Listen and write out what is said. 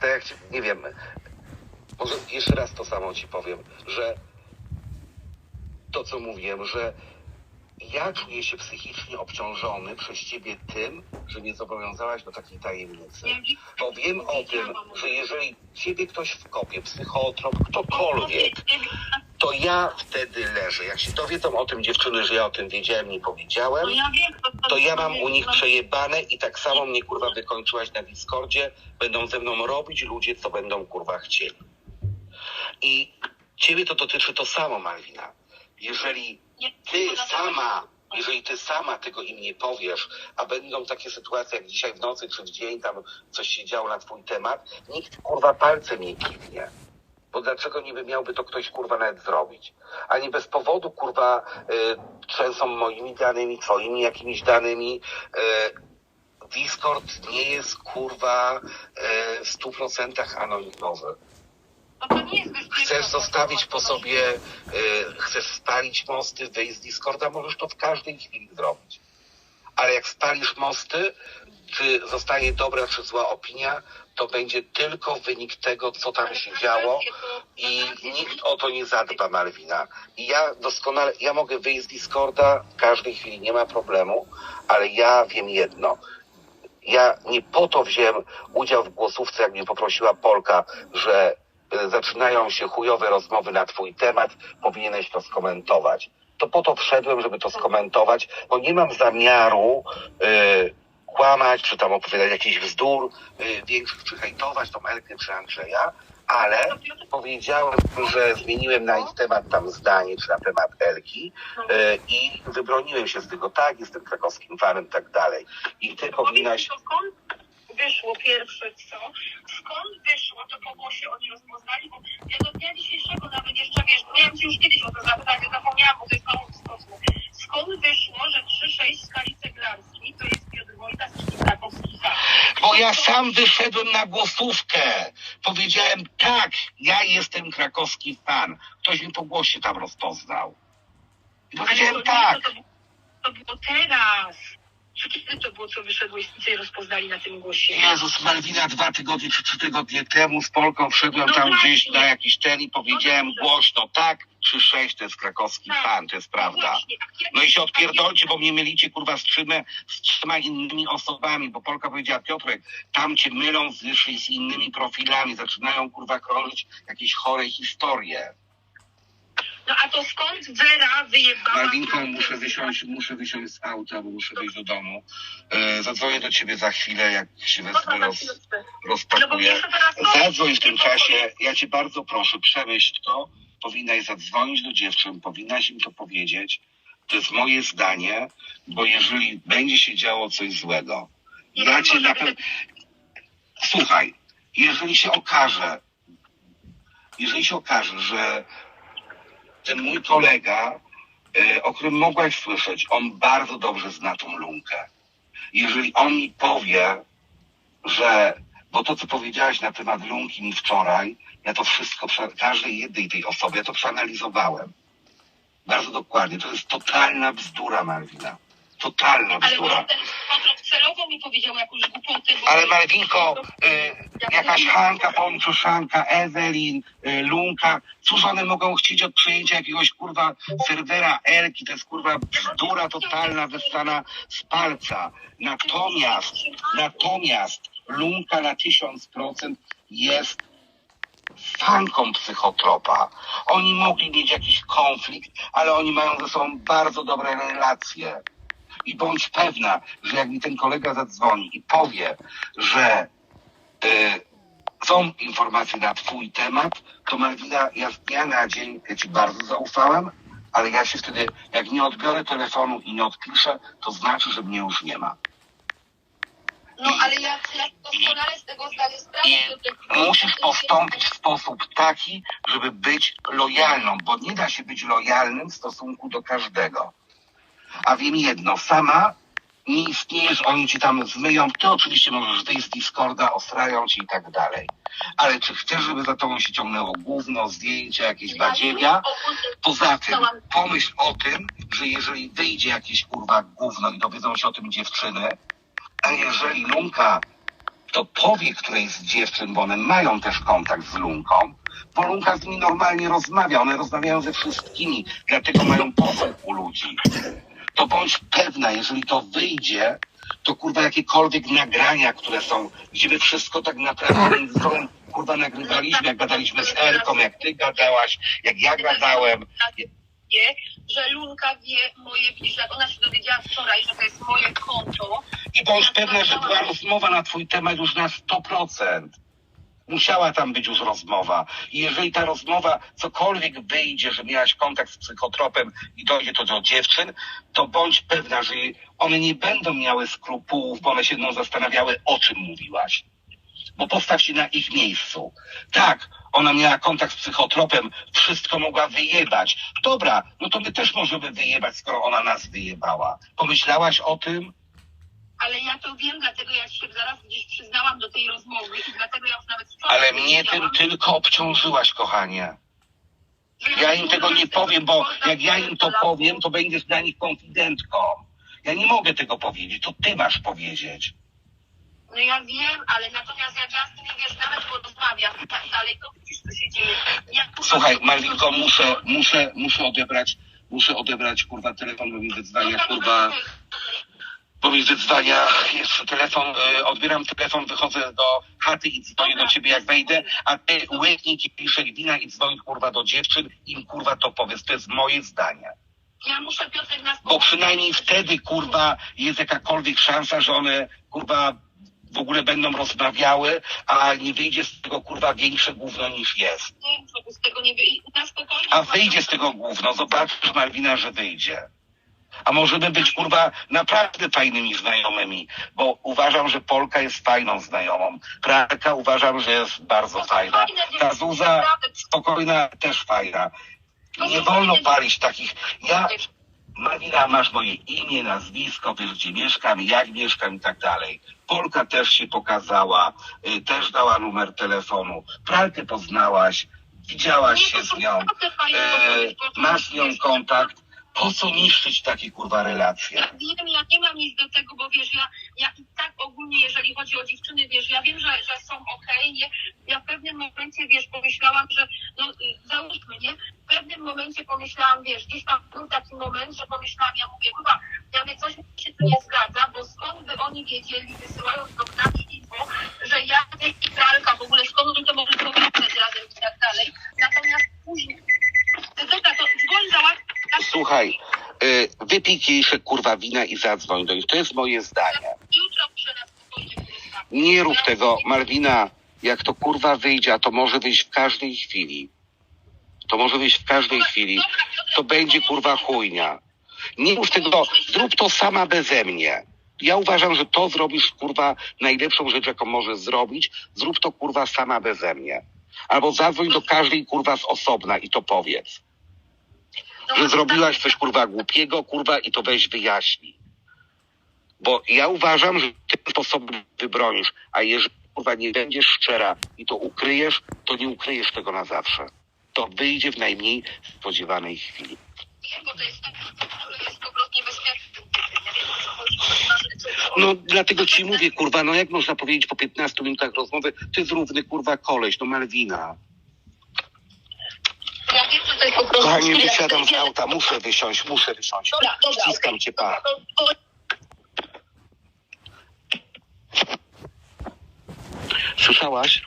tak jak ci, nie wiem, może jeszcze raz to samo ci powiem, że to, co mówiłem, że ja czuję się psychicznie obciążony przez ciebie tym, że nie zobowiązałaś do takiej tajemnicy. Bo wiem o tym, że jeżeli ciebie ktoś wkopie, psychotrop, ktokolwiek, to ja wtedy leżę. Jak się dowiedzą o tym dziewczyny, że ja o tym wiedziałem, nie powiedziałem, No ja wiem, to, to ja mam u nich przejebane i tak samo mnie kurwa wykończyłaś na Discordzie. Będą ze mną robić ludzie, co będą kurwa chcieli. I ciebie to dotyczy to samo, Malwina. Jeżeli ty sama, jeżeli ty sama tego im nie powiesz, a będą takie sytuacje jak dzisiaj w nocy czy w dzień, tam coś się działo na twój temat, nikt kurwa palcem nie kiwnie. Bo dlaczego niby miałby to ktoś kurwa nawet zrobić? Ani bez powodu kurwa y, trzęsą moimi danymi, twoimi jakimiś danymi. Y, Discord nie jest kurwa y, w stu procentach anonimowy. No nie. Chcesz zostawić po sobie, y, chcesz spalić mosty, wyjść z Discorda, możesz to w każdej chwili zrobić. Ale jak spalisz mosty, czy zostanie dobra czy zła opinia, to będzie tylko wynik tego, co tam się działo i nikt o to nie zadba, Malwina. I ja doskonale, ja mogę wyjść z Discorda w każdej chwili, nie ma problemu, ale ja wiem jedno. Ja nie po to wziąłem udział w głosówce, jak mnie poprosiła Polka, że y, zaczynają się chujowe rozmowy na twój temat, powinieneś to skomentować. To po to wszedłem, żeby to skomentować, bo nie mam zamiaru y, kłamać, czy tam opowiadać jakiś bzdur y, większych, czy hejtować tą Elkę czy Andrzeja, ale powiedziałem, że zmieniłem na ich temat tam zdanie, czy na temat Elki y, i wybroniłem się z tego, tak, jestem krakowskim fanem, tak dalej. I ty powinnaś... Wyszło pierwsze co? Skąd wyszło, to kogo się oni rozpoznali? Bo ja do dnia dzisiejszego nawet jeszcze, wiesz, miałem ci już kiedyś o to zapytać, zapomniałam, bo to jest mało istotne. Skąd wyszło, że 3-6 skali ceglarskiej to jest Piotr Wojtas i Krakowski sam? Bo ja sam wyszedłem na głosówkę. Powiedziałem tak, ja jestem krakowski fan. Ktoś mi po głosie tam rozpoznał. I powiedziałem tak. To było teraz. Czy Kiedy to było, co wyszedłeś i cię rozpoznali na tym głosie? Jezus, Malwina, dwa tygodnie czy trzy tygodnie temu z Polką wszedłem No tam właśnie. gdzieś na jakiś ten i powiedziałem No głośno, tak, trzy sześć to jest krakowski Tak. fan, to jest prawda. właśnie, a kiedy- No i się a odpierdolcie, bo mnie mylicie kurwa z trzema, z trzema innymi osobami, bo Polka powiedziała, Piotrek, tam cię mylą z, z innymi profilami, zaczynają kurwa krążyć jakieś chore historie. No a to skąd Wera wyjebała... Malwinko, muszę wysiąść, muszę wysiąść z auta, bo muszę wyjść do domu. E, zadzwonię do ciebie za chwilę, jak się No wezmę, roz. No rozpakuję. Zadzwoń w tym czasie, ja cię bardzo proszę, przemyśl to. Powinnaś zadzwonić do dziewczyn, powinnaś im to powiedzieć. To jest moje zdanie, bo jeżeli będzie się działo coś złego, ja cię na pewno... Słuchaj, jeżeli się okaże, jeżeli się okaże, że ten mój kolega, e, o którym mogłaś słyszeć, on bardzo dobrze zna tą lunkę. Jeżeli on mi powie, że, bo to, co powiedziałaś na temat lunki mi wczoraj, ja to wszystko, każdej jednej tej osoby, ja to przeanalizowałem. Bardzo dokładnie. To jest totalna bzdura, Malwina. Totalna bzdura. celowo mi powiedział jakąś głupotę. Ale Malwinko, y, jakaś Hanka, Ponczuszanka, Ewelin, y, Lunka, cóż one mogą chcieć od przejęcia jakiegoś kurwa serwera Elki, to jest kurwa bzdura totalna wystana z palca. Natomiast, natomiast Lunka na tysiąc procent jest fanką psychotropa. Oni mogli mieć jakiś konflikt, ale oni mają ze sobą bardzo dobre relacje. I bądź pewna, że jak mi ten kolega zadzwoni i powie, że y, są informacje na twój temat, to Malwina, ja z dnia na dzień ci bardzo zaufałem, ale ja się wtedy, jak nie odbiorę telefonu i nie odpiszę, to znaczy, że mnie już nie ma. No ale ja, ja doskonale z tego zdaję sprawę. I musisz postąpić w sposób taki, żeby być lojalną, bo nie da się być lojalnym w stosunku do każdego. A wiem jedno, sama nie istniejesz, oni ci tam zmyją, ty oczywiście możesz wyjść z Discorda, osrają ci i tak dalej. Ale czy chcesz, żeby za tobą się ciągnęło gówno, zdjęcia, jakieś badziewia? Poza tym, pomyśl o tym, że jeżeli wyjdzie jakieś kurwa gówno i dowiedzą się o tym dziewczyny, a jeżeli Lunka to powie którejś z dziewczyn, bo one mają też kontakt z Lunką, bo Lunka z nimi normalnie rozmawia, one rozmawiają ze wszystkimi, dlatego mają posłuch u ludzi. To bądź pewna, jeżeli to wyjdzie, to kurwa jakiekolwiek nagrania, które są, gdzie my wszystko tak naprawdę między sobą kurwa nagrywaliśmy, jak gadaliśmy z Erką, jak ty gadałaś, jak ja gadałem. wie, że Lunka wie moje bliższe. Jak ona się dowiedziała wczoraj, że to jest moje konto. I bądź pewna, że była rozmowa na twój temat już na 100%. Musiała tam być już rozmowa. I jeżeli ta rozmowa cokolwiek wyjdzie, że miałaś kontakt z psychotropem i dojdzie to do dziewczyn, to bądź pewna, że one nie będą miały skrupułów, bo one się będą zastanawiały, o czym mówiłaś. Bo postaw się na ich miejscu. Tak, ona miała kontakt z psychotropem, wszystko mogła wyjebać. Dobra, no to my też możemy wyjebać, skoro ona nas wyjebała. Pomyślałaś o tym? Ale ja to wiem, dlatego ja się zaraz gdzieś przyznałam do tej rozmowy i dlatego ja już nawet wczoraj Ale mnie tym tylko obciążyłaś, kochanie. Ja im tego nie powiem, bo jak ja im to powiem, to będziesz dla nich konfidentką. Ja nie mogę tego powiedzieć, to ty masz powiedzieć. No ja wiem, ale natomiast ja nimi wiesz, nawet porozmawiam i tak dalej, to widzisz, co się dzieje. Ja, Słuchaj, Malwinko, muszę, muszę, muszę odebrać, muszę odebrać, kurwa, telefon, bo mi wyzwania, Dobra, kurwa, mi wyzwania, jest telefon, y, odbieram telefon, wychodzę do chaty i dzwonię do ciebie jak wejdę, a ty łyknij kieliszek wina i dzwoń, kurwa, do dziewczyn im, kurwa, to powiedz. To jest moje zdanie. Ja muszę Piotrek nas Bo przynajmniej wtedy, kurwa, jest jakakolwiek szansa, że one, kurwa, w ogóle będą rozmawiały, a nie wyjdzie z tego, kurwa, większe gówno niż jest. Nie, z tego nie wy... i na spokojnie. A wyjdzie z tego gówno, zobaczysz, Malwina, że wyjdzie. A możemy być, kurwa, naprawdę fajnymi znajomymi, bo uważam, że Polka jest fajną znajomą. Pralka uważam, że jest bardzo fajna. Ta Zuza spokojna, też fajna. Nie wolno palić takich. Ja, Malwina, masz moje imię, nazwisko, wiesz gdzie mieszkam, jak mieszkam i tak dalej. Polka też się pokazała, y, też dała numer telefonu. Pralkę poznałaś, widziałaś się z nią, e, masz z nią kontakt. Po co niszczyć takie kurwa relacje? Ja wiem, ja nie mam nic do tego, bo wiesz, ja, ja i tak ogólnie, jeżeli chodzi o dziewczyny, wiesz, ja wiem, że, że są okej, nie? Ja w pewnym momencie, wiesz, pomyślałam, że, no, załóżmy, nie? W pewnym momencie pomyślałam, wiesz, gdzieś tam był taki moment, że pomyślałam, ja mówię, chyba, ja mówię, coś mi się tu nie zgadza, bo skąd by oni wiedzieli, wysyłając do nami info, że ja, ty i pralka, w ogóle skąd oni to mogli powiedzieć razem i tak dalej. Natomiast później, no dobra, to dzwoń załatw, Słuchaj, y, wypij kieliszek kurwa wina i zadzwoń do nich. To jest moje zdanie. Nie rób tego, Malwina. Jak to kurwa wyjdzie, a to może wyjść w każdej chwili. To może wyjść w każdej chwili. To będzie kurwa chujnia. Nie rób tego, zrób to sama beze mnie. Ja uważam, że to zrobisz kurwa najlepszą rzecz, jaką możesz zrobić. Zrób to kurwa sama beze mnie. Albo zadzwoń do każdej kurwa z osobna i to powiedz. Że zrobiłaś coś kurwa głupiego, kurwa i to weź wyjaśnij. Bo ja uważam, że tym sposobem wybronisz, a jeżeli kurwa nie będziesz szczera i to ukryjesz, to nie ukryjesz tego na zawsze. To wyjdzie w najmniej spodziewanej chwili. Wiem, bo to jest tak, to jest po prostu No dlatego ci mówię, kurwa, no jak można powiedzieć po 15 minutach rozmowy, to jest równy kurwa koleś, no Malwina. To jest po prostu... Kochanie, wysiadam z auta, muszę wysiąść, muszę wysiąść. Dobra, dobra. Ściskam cię, pa. Słyszałaś?